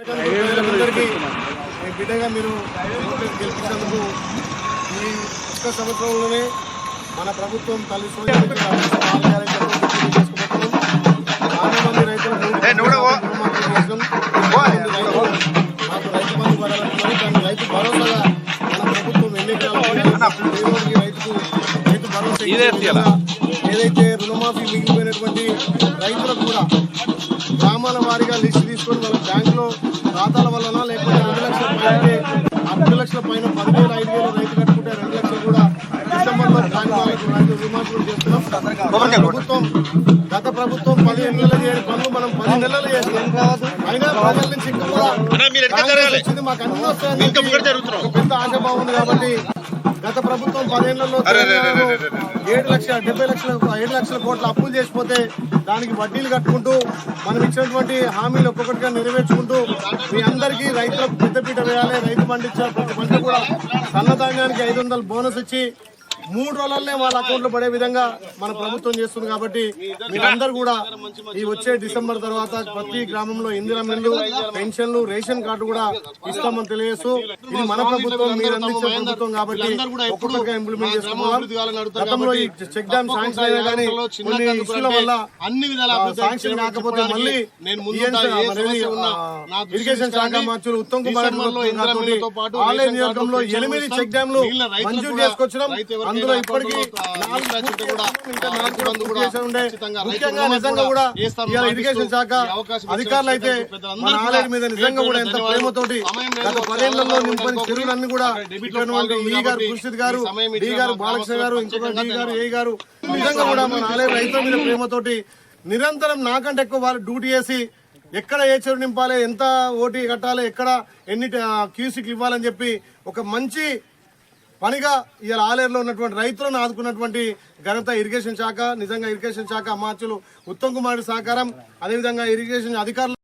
అందరికీ బిడ్డగా మీరు గెలిపించినందుకు ఈ ఒక్క సంవత్సరంలోనే మన ప్రభుత్వం తల్లి రైతుకు రైతు భరోసా ఏదైతే రుణమాఫీ మిగిలిపోయినటువంటి రైతులకు కూడా గ్రామాల వారీగా లిస్ట్ తీసుకొని వాళ్ళ బ్యాంకులో ఖాతాల వలన లేకపోతే రెండు లక్షల పైన రెండు లక్షల పైన పదివేలు ఐదు వేలు రైతు కట్టుకుంటే రెండు లక్షలు కూడా డిసెంబర్లో బ్యాంక్ వాళ్ళకి రైతు చేస్తున్నాం. ప్రభుత్వం గత ప్రభుత్వం పదిహేను నెలలు చేయని పనులు మనం పది నెలలు చేస్తున్నాం అయినా ప్రజల నుంచి ఇంకా కూడా మాకు అన్ని వస్తాయని పెద్ద ఆశాభావం ఉంది కాబట్టి గత ప్రభుత్వం పదేళ్ళలో ఏడు లక్షల డెబ్బై లక్షల ఏడు లక్షల కోట్ల అప్పులు చేసిపోతే దానికి వడ్డీలు కట్టుకుంటూ మనం ఇచ్చినటువంటి హామీలు ఒక్కొక్కటిగా నెరవేర్చుకుంటూ మీ అందరికీ రైతులకు పెద్దపీట వేయాలి రైతు పండించిన ప్రతి పంట కూడా సన్నధాన్యానికి ఐదు వందలు బోనస్ ఇచ్చి మూడు రోజులనే వాళ్ళ అకౌంట్లో పడే విధంగా మన ప్రభుత్వం చేస్తుంది కాబట్టి మీరందరూ కూడా ఈ వచ్చే డిసెంబర్ తర్వాత ప్రతి గ్రామంలో ఇందిరా మిల్లు పెన్షన్లు రేషన్ కార్డు కూడా ఇస్తామని తెలియజేస్తూ ఇది మన ప్రభుత్వం మీరు అందించే ప్రభుత్వం కాబట్టి ఒక్కొక్కటిగా ఇంప్లిమెంట్ చేసుకున్నాం గతంలో ఈ చెక్ డ్యామ్ శాంక్షన్ అయినా కానీ కొన్ని ఇష్యూల వల్ల అన్ని విధాల శాంక్షన్ కాకపోతే మళ్ళీ ఇరిగేషన్ శాఖ. మంత్రులు ఉత్తమ్ కుమార్ ఆలయ నియోజకంలో ఎనిమిది. చెక్ డ్యామ్లు మంజూరు ఎవరికైనా అందులో ఇప్పటికీ నాలుగు నాలుగు ముఖ్యంగా నిజంగా కూడా ఇరిగేషన్ శాఖ అధికారులు అయితే ఆలయ మీద నిజంగా కూడా ఎంత. ప్రేమతోటి గత పదేళ్ళలో నింపని చెరువులన్నీ కూడా ఇటువంటి ఈ గారు కృషిత్ గారు డి గారు బాలకృష్ణ గారు ఇంకొక డి గారు ఏ గారు నిజంగా కూడా మన ఆలయ రైతుల మీద ప్రేమతోటి నిరంతరం నాకంటే ఎక్కువ వాళ్ళు డ్యూటీ చేసి ఎక్కడ ఏ చెరువు నింపాలి ఎంత ఓటీ కట్టాలి ఎక్కడ ఎన్ని క్యూసిక్లు ఇవ్వాలని చెప్పి ఒక మంచి పనిగా ఇవాళ ఆలేరులో ఉన్నటువంటి రైతులను ఆదుకున్నటువంటి ఘనత ఇరిగేషన్ శాఖ నిజంగా ఇరిగేషన్ శాఖ అమాత్యులు ఉత్తమ్ కుమార్ సహకారం అదేవిధంగా ఇరిగేషన్ అధికారులు